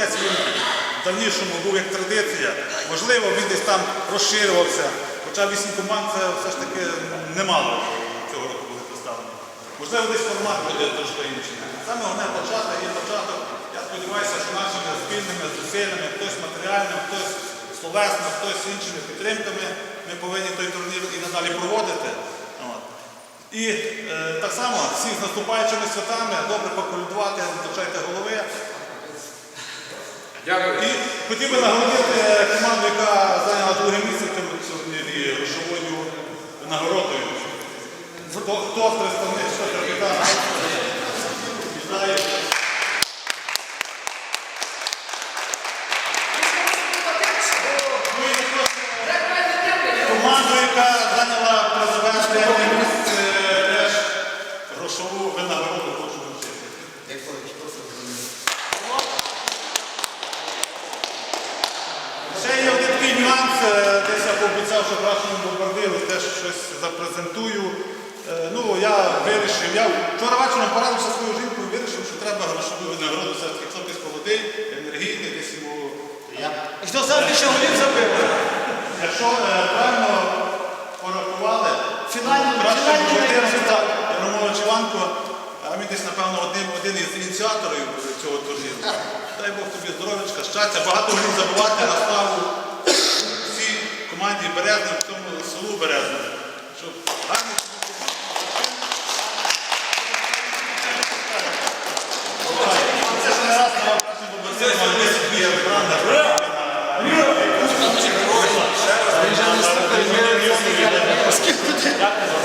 десь він в давнішому був як традиція. Можливо, він десь там розширювався. Хоча вісім команд це все ж таки немало цього року були поставлені. Можливо, десь формат буде трошки інший. Саме головне початок є початок. Я сподіваюся, що нашими спільними зусиллями, хтось матеріально, хтось словесно, хтось іншими підтримками, ми повинні той турнір і надалі проводити. І е, так само всіх з наступаючими святами добре поколюдувати, не голови. Дякую. І хотів би нагородити команду, яка зайняла друге місце в цьому турнірі грошовою нагородою. Хто, представник, що капітан? Вітаю. Ну команду, яка зайняла призове третє місце, теж грошову винагороду хочу вручити. Ще є один такий нюанс, е, десь я пообіцяв, що кращому бомбардиру теж щось запрезентую. Е, Ну, я вирішив, я вчора вечором порадився зі своєю жінкою, вирішив, що треба грошову винагороду все-таки хлопець молодий, енергійний, десь йому. Хто завжди ще голів забив? Якщо е, правильно порахували, Фінальний- результат. став Ромович а він десь, напевно, один, один із ініціаторів цього турніру. Дай Бог тобі здоров'ячка, щастя, багато голів забувати на славу Gracias.